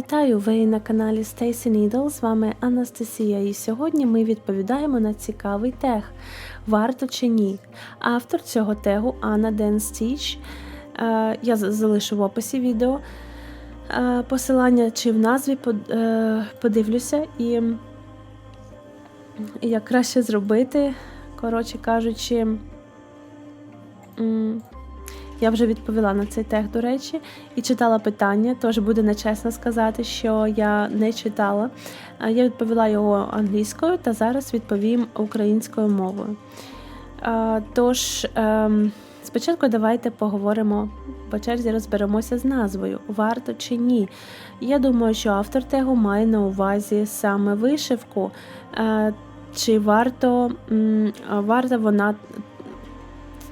Вітаю! Ви на каналі Stacy Needle, з вами Анастасія, і сьогодні ми відповідаємо на цікавий тег Варто чи ні. Автор цього тегу Анна Ден Стіч. Е, Я залишу в описі відео е, посилання чи в назві е, подивлюся і як краще зробити, коротше кажучи. Я вже відповіла на цей тег, до речі, і читала питання, тож буде нечесно сказати, що я не читала. Я відповіла його англійською та зараз відповім українською мовою. Тож, ем, спочатку давайте поговоримо по черзі, розберемося з назвою варто чи ні. Я думаю, що автор тегу має на увазі саме вишивку. Е, Чи варто, варта вона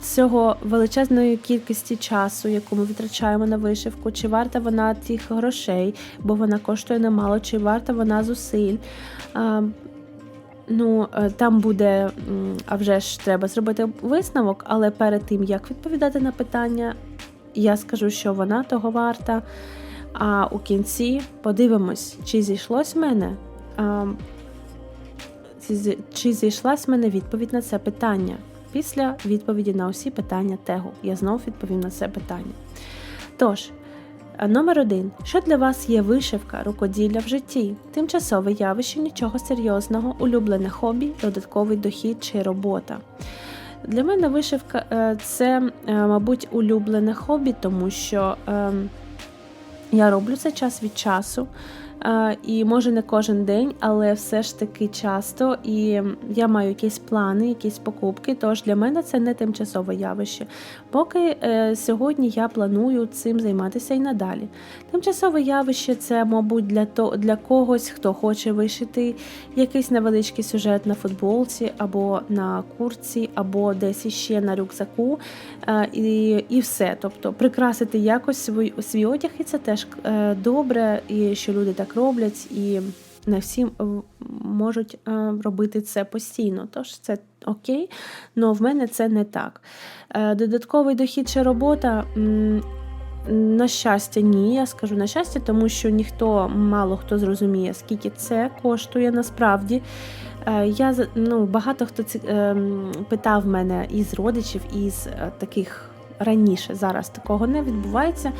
цього величезної кількості часу, яку ми витрачаємо на вишивку, чи варта вона тих грошей, бо вона коштує немало, чи варта вона зусиль. Ну, е, там буде, а вже ж треба зробити висновок, але перед тим як відповідати на питання, я скажу, що вона того варта. А у кінці подивимось, чи зійшлось в мене, чи зійшлась в мене відповідь на це питання. Після відповіді на усі питання тегу я знов відповім на це питання. Тож, номер один. Що для вас є вишивка, рукоділля в житті? Тимчасове явище, нічого серйозного, улюблене хобі, додатковий дохід чи робота. Для мене вишивка е, це, е, мабуть, улюблене хобі, тому що ем, я роблю це час від часу. І може не кожен день, але все ж таки часто. І я маю якісь плани, якісь покупки. Тож для мене це не тимчасове явище. Поки е, сьогодні я планую цим займатися і надалі. Тимчасове явище це, мабуть, для то для когось, хто хоче вишити якийсь невеличкий сюжет на футболці, або на курці, або десь іще на рюкзаку. Е, і, і все. Тобто прикрасити якось свій, свій одяг, і це теж е, добре, і що люди так роблять, і не всі е, можуть е, робити це постійно. Тож це окей, але в мене це не так. Е, Додатковий дохід чи робота. На щастя, ні, я скажу на щастя, тому що ніхто, мало хто зрозуміє, скільки це коштує насправді. Е, Я ну, багато хто ці- ем, питав мене із родичів, із е, таких раніше. Зараз такого не відбувається.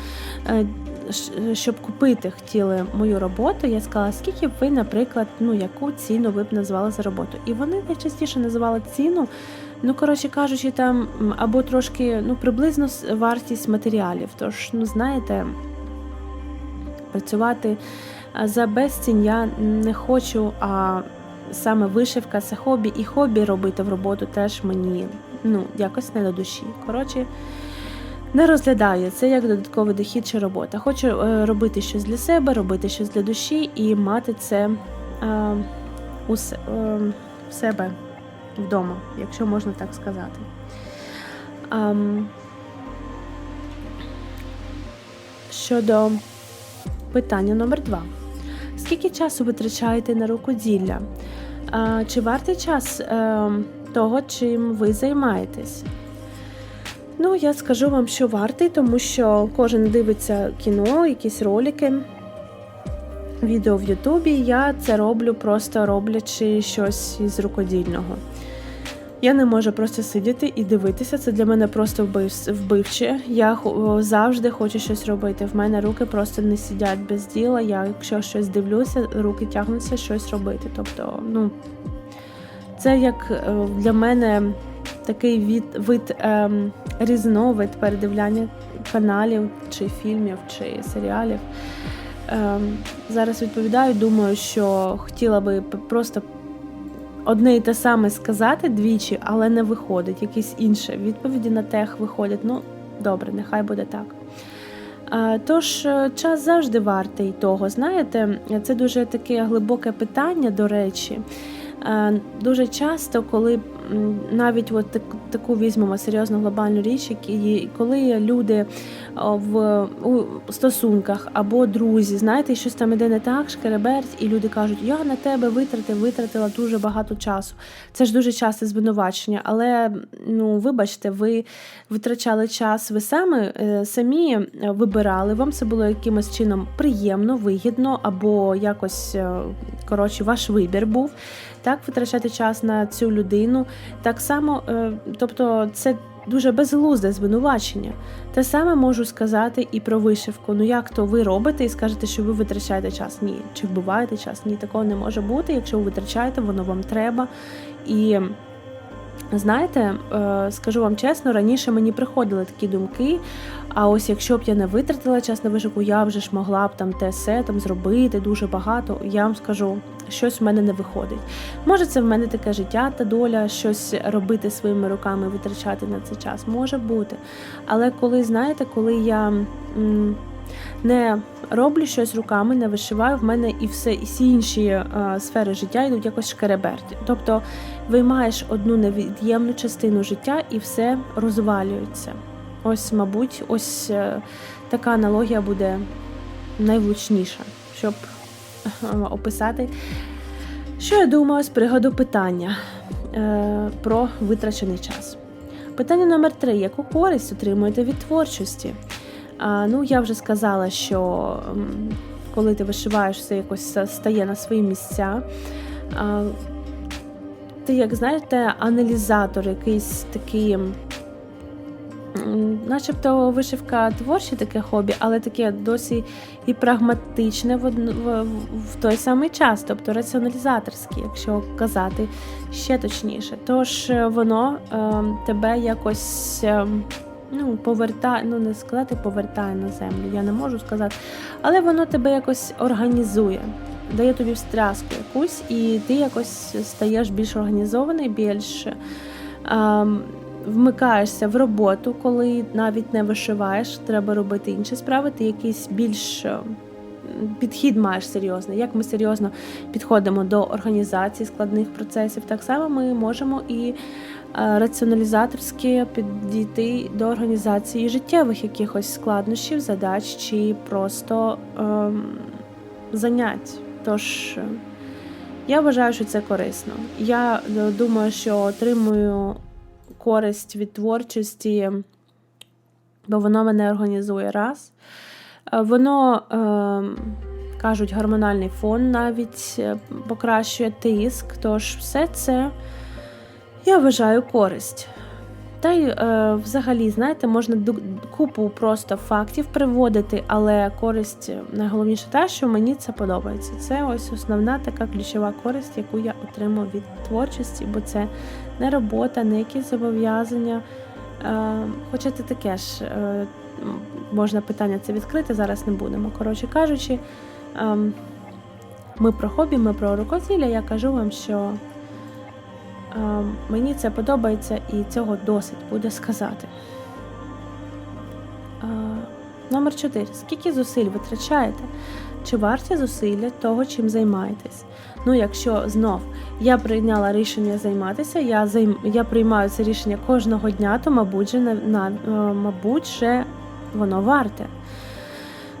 Щоб купити хотіли мою роботу, я сказала, скільки б ви, наприклад, ну яку ціну ви б назвали за роботу. І вони найчастіше називали ціну. Ну, коротше кажучи, там або трошки ну, приблизно вартість матеріалів. Тож, ну знаєте, працювати за безцінь я не хочу, а саме вишивка це хобі, і хобі робити в роботу теж мені ну, якось не до душі. Коротше, не розглядаю це як додатковий дохід чи робота. Хочу е, робити щось для себе, робити щось для душі і мати це е, у е, себе вдома, якщо можна так сказати. Ам, щодо питання номер два. Скільки часу витрачаєте на рукоділля? Чи вартий час е, того, чим ви займаєтесь? Ну, я скажу вам, що вартий, тому що кожен дивиться кіно, якісь ролики, відео в Ютубі. Я це роблю просто роблячи щось із рукодільного. Я не можу просто сидіти і дивитися. Це для мене просто вбивче. Я завжди хочу щось робити. В мене руки просто не сидять без діла. Я, якщо щось дивлюся, руки тягнуться щось робити. Тобто, ну це як е, для мене такий від, вид ем, різновид передивляння каналів чи фільмів, чи серіалів. Ем, зараз відповідаю, думаю, що хотіла би просто одне і те саме сказати двічі, але не виходить. Якісь інші відповіді на тех виходять. Ну, добре, нехай буде так. Тож е, час завжди вартий того. Знаєте, це дуже таке глибоке питання, до речі. Е, Дуже часто, коли навіть от так, таку візьмемо серйозну глобальну річ, які, коли люди в у стосунках або друзі, знаєте, щось там іде не так, шкереберть, і люди кажуть, я на тебе витратив, витратила дуже багато часу. Це ж дуже часте звинувачення, але ну, вибачте, ви витрачали час, ви саме е, самі е, вибирали, вам це було якимось чином приємно, вигідно, або якось е, коротше, ваш вибір був. Так, витрачати час на цю людину. Так само, е, тобто, це дуже безглузде звинувачення. Те саме можу сказати і про вишивку. Ну як то ви робите і скажете, що ви витрачаєте час? Ні. Чи вбиваєте час? Ні, такого не може бути. Якщо ви витрачаєте, воно вам треба. І знаєте, е, скажу вам чесно, раніше мені приходили такі думки. А ось якщо б я не витратила час на вишивку, я вже ж могла б там те все там зробити дуже багато. Я вам скажу, щось в мене не виходить. Може, це в мене таке життя та доля, щось робити своїми руками, витрачати на це час. Може бути. Але коли знаєте, коли я. м, не роблю щось руками, не вишиваю, в мене і все, і всі інші е, сфери життя йдуть якось шкереберті. Тобто виймаєш одну невід'ємну частину життя і все розвалюється. Ось, мабуть, ось е, така аналогія буде найвлучніша, щоб е, описати, що я думаю з приводу питання про витрачений час. Питання номер три: яку користь отримуєте від творчості? Ну, я вже сказала, що коли ти вишиваєш, все якось стає на свої місця. Ти, як знаєте, аналізатор, якийсь такий, начебто вишивка творче таке хобі, але таке досі і прагматичне в, в, в той самий час, тобто раціоналізаторське, якщо казати ще точніше. Тож е, воно е, тебе якось. е, ну, повертає, ну не сказати повертає на землю, я не можу сказати, але воно тебе якось організує, дає тобі встряску якусь, і ти якось стаєш більш організований, більш ем, вмикаєшся в роботу, коли навіть не вишиваєш, треба робити інші справи, ти якийсь більш. Підхід маєш серйозний. Як ми серйозно підходимо до організації складних процесів, так само ми можемо і раціоналізаторськи підійти до організації життєвих якихось складнощів, задач чи просто ем, занять. Тож е, я вважаю, що це корисно. Я е, думаю, що отримую користь від творчості, бо воно мене організує раз. Е, Воно, ем, кажуть, гормональний фон навіть е, покращує тиск. Тож все це я вважаю користь. Та й е, взагалі, знаєте, можна купу просто фактів приводити, але користь е, найголовніше те, що мені це подобається. Це ось основна така ключова користь, яку я отримую від творчості, бо це не робота, не якісь зобов'язання. Е, хоча це таке ж е, можна питання це відкрити, зараз не будемо. Коротше кажучи, ем, ми про хобі, ми про рукоділля. Я кажу вам, що мені це подобається і цього досить буде сказати. Номер 4. Скільки зусиль витрачаєте? Чи варті зусилля того, чим займаєтесь? Ну, якщо знов я прийняла рішення займатися, я займ... я приймаю це рішення кожного дня, то мабуть, же, на... Мабуть, же воно варте.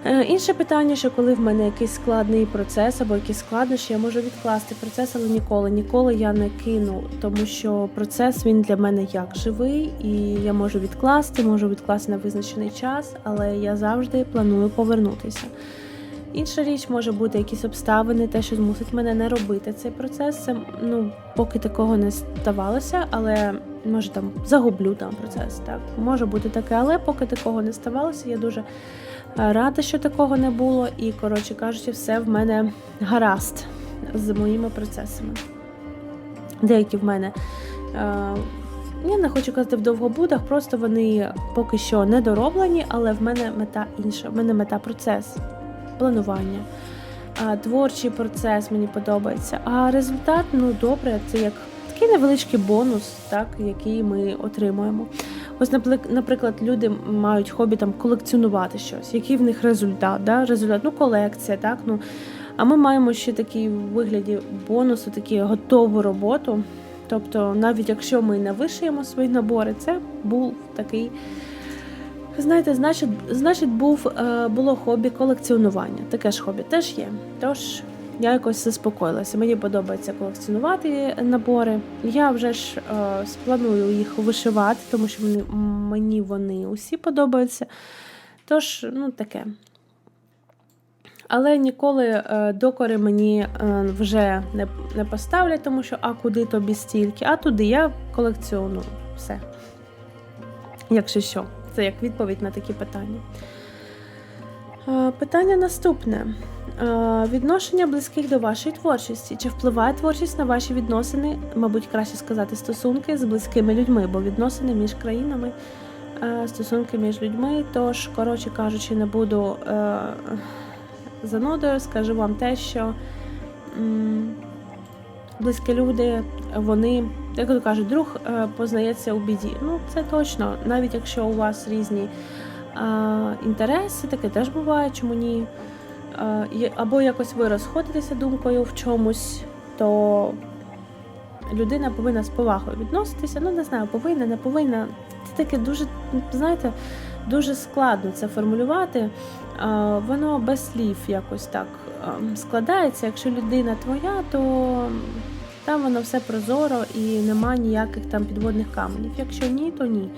Е, Інше питання, що коли в мене якийсь складний процес або якісь складнощі, я можу відкласти процес, але ніколи, ніколи я не кину, тому що процес він для мене як живий, і я можу відкласти, можу відкласти на визначений час, але я завжди планую повернутися. Інша річ може бути якісь обставини, те, що змусить мене не робити цей процес. Це ну поки такого не ставалося, але може там загублю там процес. Так може бути таке, але поки такого не ставалося, я дуже рада, що такого не було. І коротше кажучи, все в мене гаразд з моїми процесами. Деякі в мене. Е, я не хочу казати в довгобудах, просто вони поки що не дороблені, але в мене мета інша. В мене мета процес планування. Творчий процес мені подобається. А результат, ну добре, це як такий невеличкий бонус, так, який ми отримуємо. Ось, наприклад, люди мають хобі там колекціонувати щось. Який в них результат? Да? Результат, ну, колекція, так. Ну, а ми маємо ще такий вигляді бонусу, таку готову роботу. Тобто, навіть якщо ми не вишиємо свої набори, це був такий. Знаєте, значить, значить, був, е, було хобі колекціонування. Таке ж хобі теж є. Тож я якось заспокоїлася. Мені подобається колекціонувати набори. Я вже ж е, спланую їх вишивати, тому що вони, мені вони усі подобаються. Тож, ну таке. Але ніколи е, докори мені е, вже не, не поставлять, тому що а куди тобі стільки, а туди я колекціоную все. Якщо що, це як відповідь на такі питання. Е, Питання наступне. Е, Відношення близьких до вашої творчості. Чи впливає творчість на ваші відносини, мабуть, краще сказати, стосунки з близькими людьми, бо відносини між країнами, е, стосунки між людьми. Тож, коротше кажучи, не буду е, занудою, скажу вам те, що близькі люди, вони, як кажуть, друг познається у біді. Ну, це точно, навіть якщо у вас різні інтереси, таке теж буває, чому ні. Або якось ви розходитеся думкою в чомусь, то людина повинна з повагою відноситися. Ну, не знаю, повинна, не повинна. Це таке дуже, знаєте, дуже складно це формулювати. Воно без слів якось так е, складається. Якщо людина твоя, то там воно все прозоро і нема ніяких там підводних каменів. Якщо ні, то ні.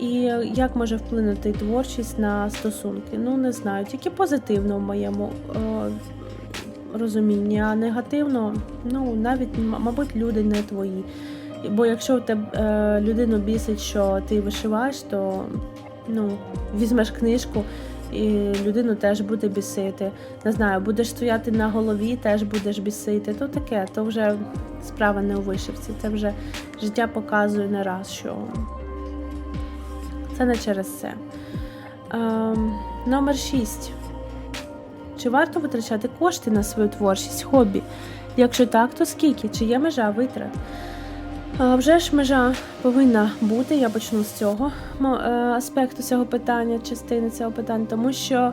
І як може вплинути творчість на стосунки? Ну не знаю, тільки позитивно в моєму е, розумінні, а негативно, ну навіть мабуть, люди не твої. Бо якщо тебе е, людину бісить, що ти вишиваєш, то ну, візьмеш книжку. І людину теж буде бісити. Не знаю, будеш стояти на голові, теж будеш бісити. То таке, то вже справа не у вишивці. Це вже життя показує не раз, що це не через це. Ем, номер 6. Чи варто витрачати кошти на свою творчість, хобі? Якщо так, то скільки? Чи є межа витрат? А вже ж межа повинна бути, я почну з цього е, аспекту цього питання, частини цього питання, тому що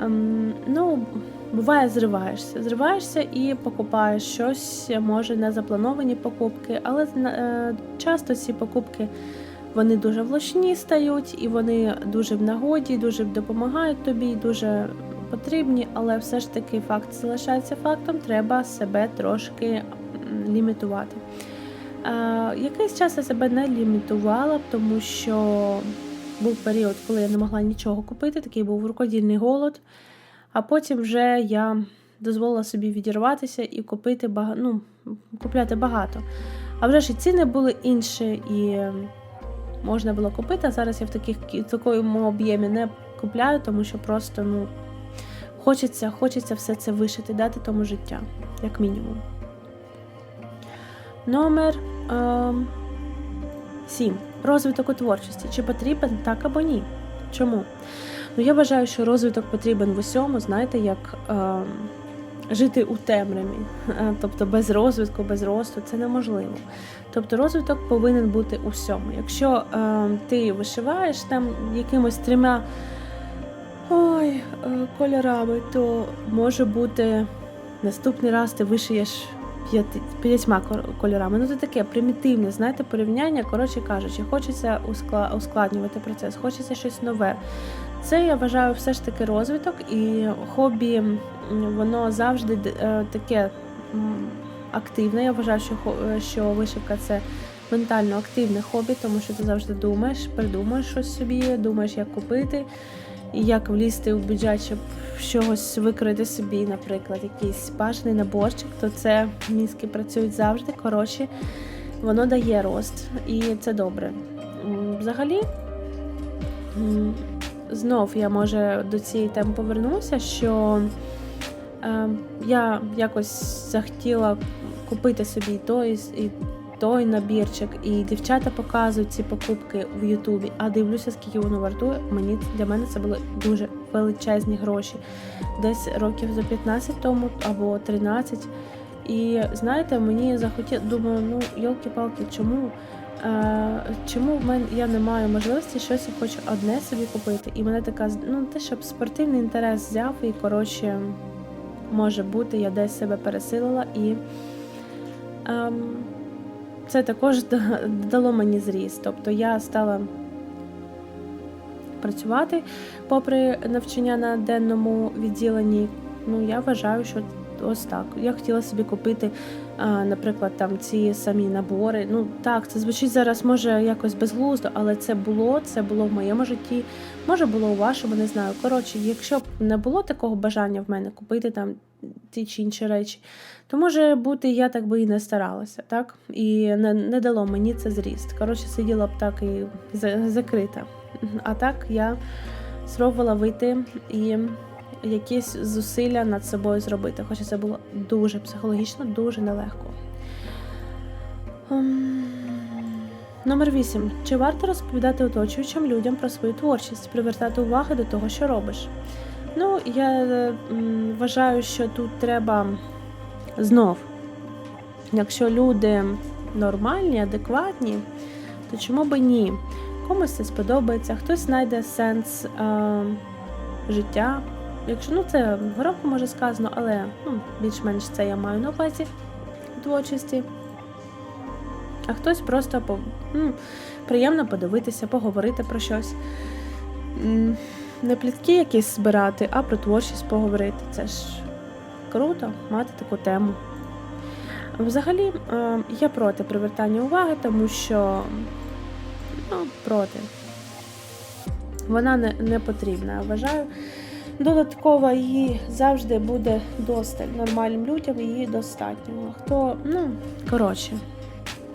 ем, ну, буває, зриваєшся. Зриваєшся і покупаєш щось, може не заплановані покупки, але е, часто ці покупки вони дуже влучні стають, і вони дуже в нагоді, дуже допомагають тобі, дуже потрібні, але все ж таки факт залишається фактом, треба себе трошки лімітувати. Якийсь час я себе не лімітувала, тому що був період, коли я не могла нічого купити, такий був рукодільний голод. А потім вже я дозволила собі відірватися і купити багато, ну, купляти багато. А вже ж і ціни були інші, і можна було купити. А зараз я в таких такому об'ємі не купляю, тому що просто ну, хочеться, хочеться все це вишити, дати тому життя, як мінімум. Номер ем, 7. Розвиток у творчості. Чи потрібен так або ні? Чому? Ну, я вважаю, що розвиток потрібен в усьому, знаєте, як ем, жити у темряві. Е, Тобто без розвитку, без росту це неможливо. Тобто розвиток повинен бути у всьому. Якщо ем, ти вишиваєш там якимось трьома ой, е, кольорами, то може бути наступний раз ти вишиєш п'ятьма кольорами. Ну, це таке примітивне, знаєте, порівняння. Коротше кажучи, хочеться ускладнювати процес, хочеться щось нове. Це я вважаю все ж таки розвиток, і хобі воно завжди е, таке активне. Я вважаю, що, е, що вишивка це ментально активне хобі, тому що ти завжди думаєш, придумаєш щось собі, думаєш, як купити. Як влізти в бюджет, щоб чогось викрити собі, наприклад, якийсь бажаний наборчик, то це мізки працюють завжди. Коротше, воно дає рост, і це добре. Взагалі, знов я може до цієї теми повернуся, що е, я якось захотіла купити собі той і той набірчик, і дівчата показують ці покупки в Ютубі, а дивлюся, скільки воно вартує. Мені для мене це були дуже величезні гроші. Десь років за 15 тому або 13. І знаєте, мені захотіло, думаю, ну йолки-палки, чому? Е, чому в мене я не маю можливості щось я хочу одне собі купити? І мене така ну те, щоб спортивний інтерес взяв, і коротше, може бути, я десь себе пересилила і. Ем, це також дало мені зріст. Тобто я стала працювати попри навчання на денному відділенні. Ну, я вважаю, що ось так. Я хотіла собі купити, наприклад, там ці самі набори. Ну так, це звучить зараз може якось безглуздо, але це було, це було в моєму житті. Може було у вашому, не знаю. Коротше, якщо б не було такого бажання в мене купити там ті чи інші речі, то може бути, я так би і не старалася, так? І не, не дало мені це зріст. Коротше, сиділа б так і закрита. А так я спробувала вийти і якісь зусилля над собою зробити. Хоча це було дуже психологічно, дуже нелегко. Ем, Номер 8. Чи варто розповідати оточуючим людям про свою творчість, привертати увагу до того, що робиш? Ну, я вважаю, що тут треба знов, якщо люди нормальні, адекватні, то чому би ні? Комусь це сподобається, хтось знайде сенс е, життя. Якщо ну це громко може сказано, але ну, більш-менш це я маю на увазі творчості. А хтось просто по, ну, приємно подивитися, поговорити про щось. Не плітки якісь збирати, а про творчість поговорити. Це ж круто мати таку тему. Взагалі, е, я проти привертання уваги, тому що ну, проти. Вона не, не потрібна, я вважаю. Додатково її завжди буде досталь нормальним людям, її достатньо. Хто, ну, коротше.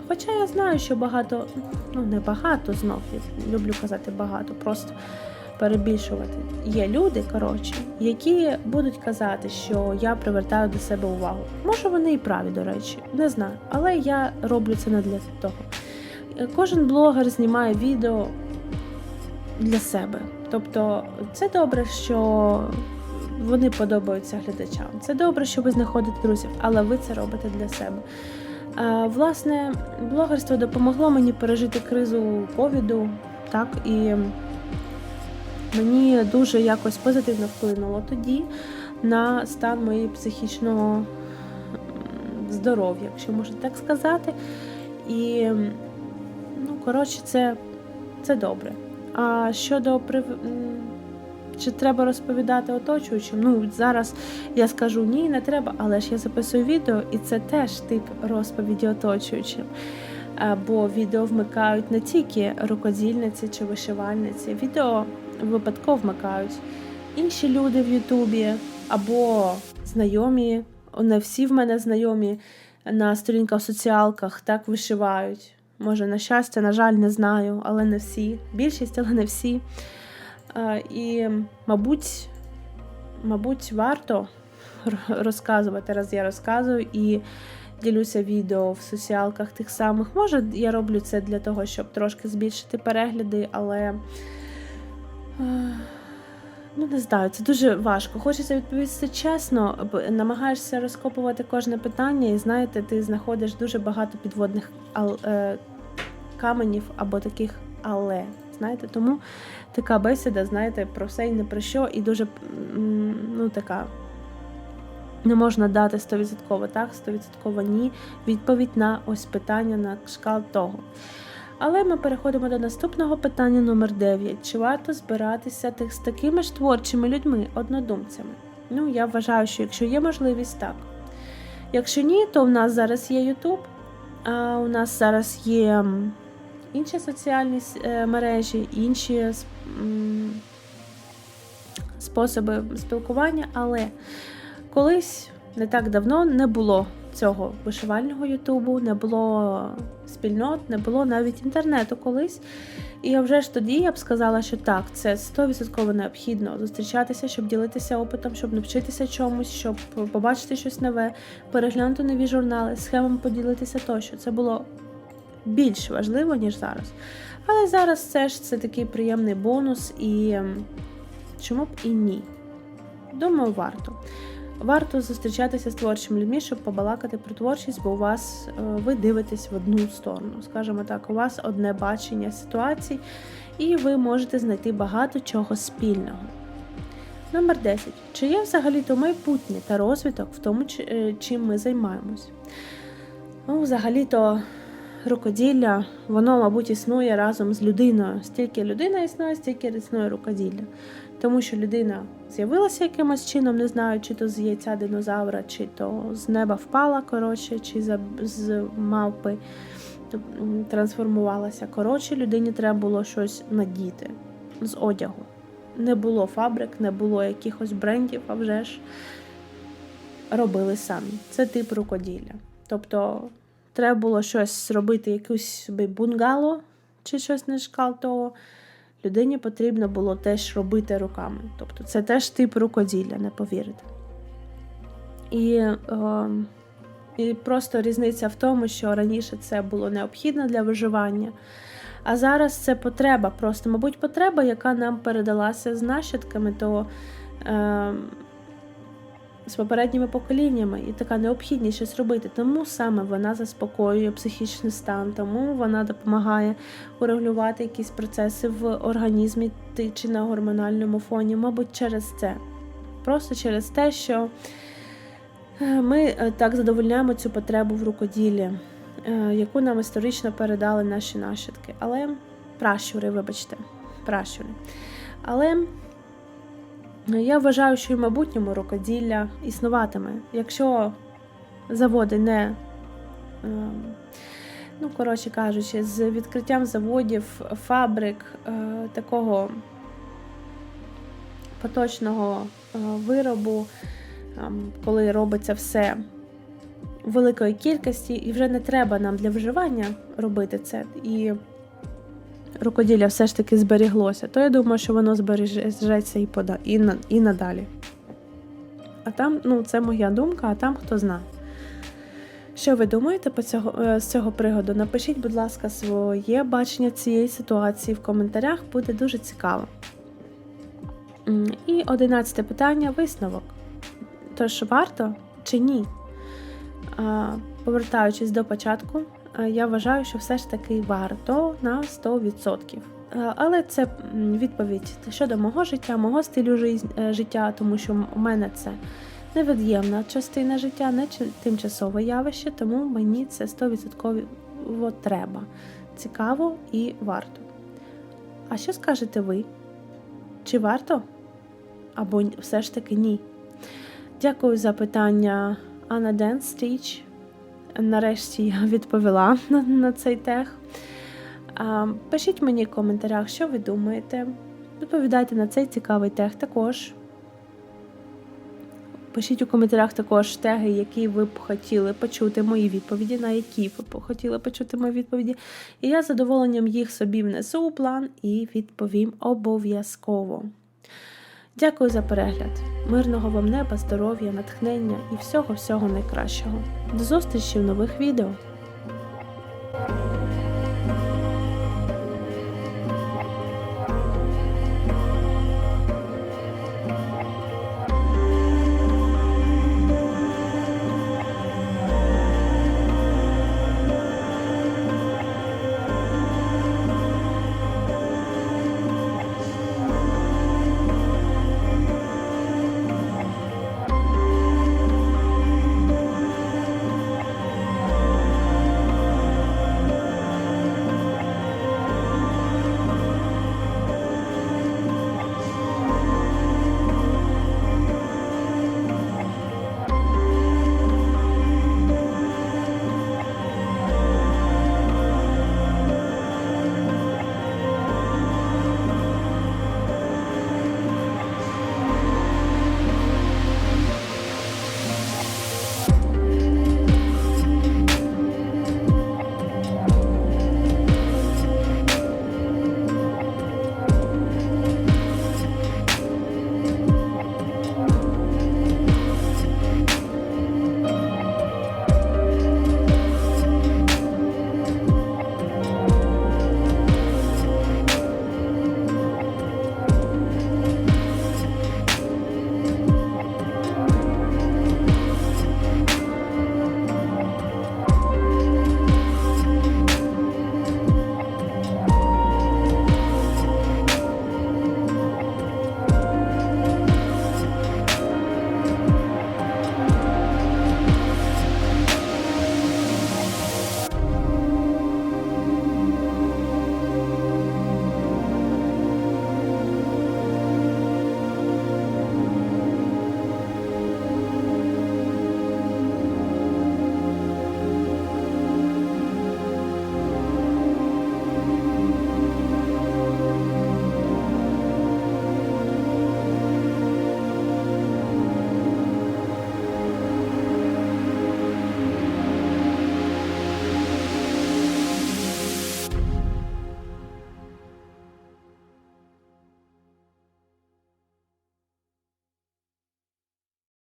Хоча я знаю, що багато, ну не багато знов, я люблю казати багато, просто перебільшувати. Є люди, коротше, які будуть казати, що я привертаю до себе увагу. Може, вони і праві, до речі, не знаю. Але я роблю це не для того. Кожен блогер знімає відео для себе. Тобто, це добре, що вони подобаються глядачам. Це добре, що ви знаходите друзів, але ви це робите для себе. Власне, блогерство допомогло мені пережити кризу ковіду, так і мені дуже якось позитивно вплинуло тоді на стан моєї психічного здоров'я, якщо можна так сказати. І ну, коротше, це, це добре. А щодо прив... чи треба розповідати оточуючим? Ну, зараз я скажу ні, не треба, але ж я записую відео, і це теж тип розповіді оточуючим. Бо відео вмикають не тільки рукодільниці чи вишивальниці, відео випадково вмикають інші люди в Ютубі або знайомі. Не всі в мене знайомі на сторінках в соціалках так вишивають. Може, на щастя, на жаль, не знаю, але не всі. Більшість, але не всі. І, мабуть, мабуть, варто розказувати, раз я розказую і ділюся відео в соціалках тих самих. Може, я роблю це для того, щоб трошки збільшити перегляди, але ну не знаю, це дуже важко. Хочеться відповісти чесно, намагаєшся розкопувати кожне питання, і знаєте, ти знаходиш дуже багато підводних е, каменів або таких але. Знаєте, тому така бесіда, знаєте, про все і не про що, і дуже ну така. Не можна дати 100% так, 100% ні. Відповідь на ось питання на шкал того. Але ми переходимо до наступного питання номер 9. Чи варто збиратися з такими ж творчими людьми, однодумцями? Ну, я вважаю, що якщо є можливість, так. Якщо ні, то в нас зараз є YouTube, а у нас зараз є інші соціальні е, мережі, інші способи спілкування, але колись не так давно не було цього вишивального Ютубу, не було спільнот, не було навіть інтернету колись. І вже ж тоді я б сказала, що так, це 100% необхідно зустрічатися, щоб ділитися опитом, щоб навчитися чомусь, щоб побачити щось нове, переглянути нові журнали, схемами поділитися тощо. Це було більш важливо, ніж зараз. Але зараз це ж це такий приємний бонус, і ем, чому б і ні? Думаю, варто. Варто зустрічатися з творчими людьми, щоб побалакати про творчість, бо у вас е, ви дивитесь в одну сторону. Скажімо так, у вас одне бачення ситуацій, і ви можете знайти багато чого спільного. Номер 10. Чи є взагалі-то майбутнє та розвиток в тому, е, чим ми займаємось? Ну, взагалі-то рукоділля, воно, мабуть, існує разом з людиною. Стільки людина існує, стільки існує рукоділля. Тому що людина з'явилася якимось чином, не знаю, чи то з яйця динозавра, чи то з неба впала, коротше, чи з мавпи трансформувалася. Коротше, людині треба було щось надіти з одягу. Не було фабрик, не було якихось брендів, а вже ж робили самі. Це тип рукоділля. Тобто треба було щось зробити, якусь собі бунгало чи щось на шкал того. Людині потрібно було теж робити руками. Тобто це теж тип рукоділля, не повірите. І, е, і просто різниця в тому, що раніше це було необхідно для виживання, а зараз це потреба, просто, мабуть, потреба, яка нам передалася з нащадками, то е, з попередніми поколіннями, і така необхідність щось робити. Тому саме вона заспокоює психічний стан, тому вона допомагає урегулювати якісь процеси в організмі чи на гормональному фоні, мабуть, через це. Просто через те, що е, ми е, так задовольняємо цю потребу в рукоділлі, е, яку нам історично передали наші нащадки. Але пращури, вибачте, пращури. Але я вважаю, що і в майбутньому рукоділля існуватиме. Якщо заводи не, ем, ну, коротше кажучи, з відкриттям заводів, фабрик, е, такого поточного е, виробу, ем, коли робиться все великої кількості, і вже не треба нам для виживання робити це. І рукоділля все ж таки зберіглося, то я думаю, що воно збережеться і, пода... і, на... і надалі. А там, ну, це моя думка, а там хто знає. Що ви думаєте по цього, е, з цього пригоду? Напишіть, будь ласка, своє бачення цієї ситуації в коментарях, буде дуже цікаво. І одинадцяте питання висновок. Тож варто чи ні? Повертаючись до початку, я вважаю, що все ж таки варто на 100%. Але це відповідь щодо мого життя, мого стилю е, життя, тому що у мене це невід'ємна частина життя, не тимчасове явище, тому мені це 100% треба. Цікаво і варто. А що скажете ви? Чи варто? Або все ж таки ні? Дякую за питання Анна Ден Стіч. Нарешті я відповіла на, на цей тех. А, пишіть мені в коментарях, що ви думаєте. Відповідайте на цей цікавий тех також. Пишіть у коментарях також теги, які ви б хотіли почути мої відповіді, на які ви б хотіли почути мої відповіді. І я з задоволенням їх собі внесу у план і відповім обов'язково. Дякую за перегляд. Мирного вам неба, здоров'я, натхнення і всього-всього найкращого. До зустрічі в нових відео!